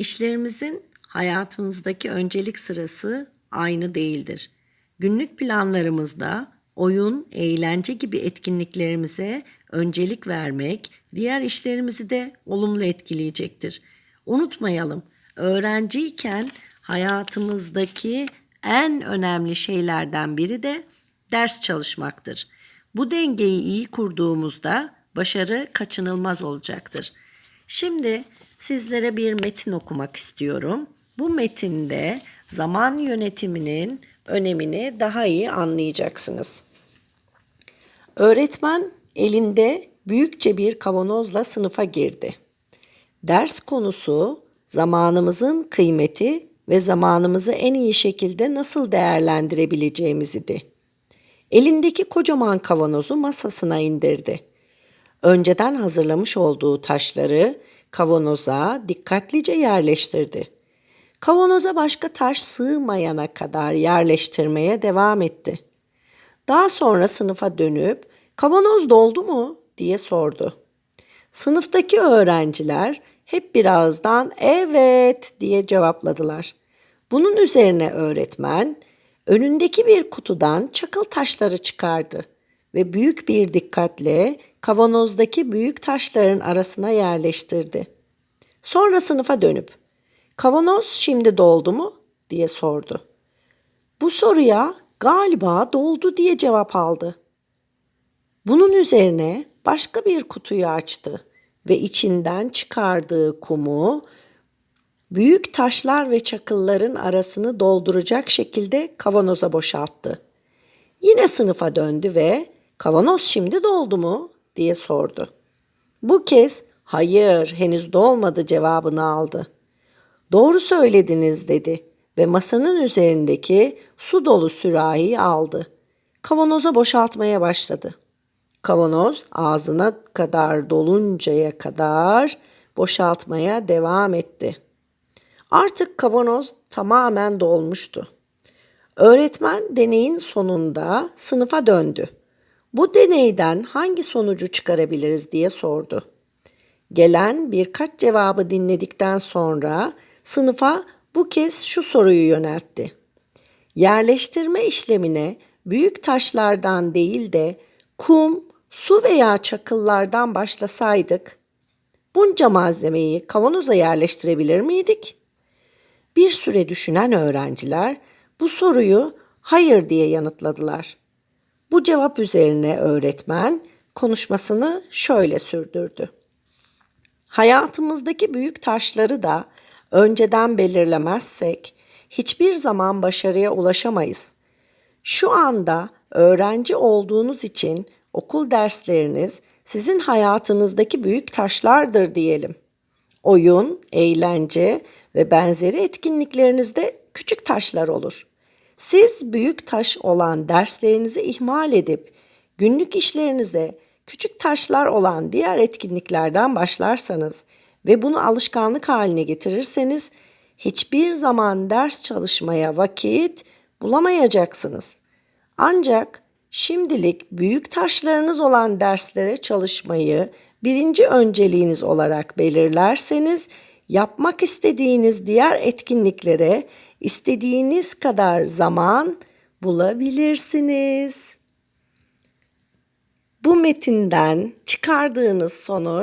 İşlerimizin hayatımızdaki öncelik sırası aynı değildir. Günlük planlarımızda oyun, eğlence gibi etkinliklerimize öncelik vermek diğer işlerimizi de olumlu etkileyecektir. Unutmayalım, öğrenciyken hayatımızdaki en önemli şeylerden biri de ders çalışmaktır. Bu dengeyi iyi kurduğumuzda başarı kaçınılmaz olacaktır. Şimdi sizlere bir metin okumak istiyorum. Bu metinde zaman yönetiminin önemini daha iyi anlayacaksınız. Öğretmen elinde büyükçe bir kavanozla sınıfa girdi. Ders konusu zamanımızın kıymeti ve zamanımızı en iyi şekilde nasıl değerlendirebileceğimiz idi. Elindeki kocaman kavanozu masasına indirdi. Önceden hazırlamış olduğu taşları kavanoza dikkatlice yerleştirdi. Kavanoza başka taş sığmayana kadar yerleştirmeye devam etti. Daha sonra sınıfa dönüp kavanoz doldu mu diye sordu. Sınıftaki öğrenciler hep bir ağızdan evet diye cevapladılar. Bunun üzerine öğretmen önündeki bir kutudan çakıl taşları çıkardı ve büyük bir dikkatle kavanozdaki büyük taşların arasına yerleştirdi. Sonra sınıfa dönüp "Kavanoz şimdi doldu mu?" diye sordu. Bu soruya galiba doldu diye cevap aldı. Bunun üzerine başka bir kutuyu açtı ve içinden çıkardığı kumu büyük taşlar ve çakılların arasını dolduracak şekilde kavanoza boşalttı. Yine sınıfa döndü ve kavanoz şimdi doldu mu diye sordu. Bu kez hayır henüz dolmadı cevabını aldı. Doğru söylediniz dedi ve masanın üzerindeki su dolu sürahiyi aldı. Kavanoza boşaltmaya başladı. Kavanoz ağzına kadar doluncaya kadar boşaltmaya devam etti. Artık kavanoz tamamen dolmuştu. Öğretmen deneyin sonunda sınıfa döndü. Bu deneyden hangi sonucu çıkarabiliriz diye sordu. Gelen birkaç cevabı dinledikten sonra sınıfa bu kez şu soruyu yöneltti. Yerleştirme işlemine büyük taşlardan değil de kum, su veya çakıllardan başlasaydık bunca malzemeyi kavanoza yerleştirebilir miydik? Bir süre düşünen öğrenciler bu soruyu hayır diye yanıtladılar. Bu cevap üzerine öğretmen konuşmasını şöyle sürdürdü. Hayatımızdaki büyük taşları da önceden belirlemezsek hiçbir zaman başarıya ulaşamayız. Şu anda öğrenci olduğunuz için okul dersleriniz sizin hayatınızdaki büyük taşlardır diyelim. Oyun, eğlence ve benzeri etkinliklerinizde küçük taşlar olur. Siz büyük taş olan derslerinizi ihmal edip günlük işlerinize küçük taşlar olan diğer etkinliklerden başlarsanız ve bunu alışkanlık haline getirirseniz hiçbir zaman ders çalışmaya vakit bulamayacaksınız. Ancak şimdilik büyük taşlarınız olan derslere çalışmayı birinci önceliğiniz olarak belirlerseniz yapmak istediğiniz diğer etkinliklere istediğiniz kadar zaman bulabilirsiniz. Bu metinden çıkardığınız sonuç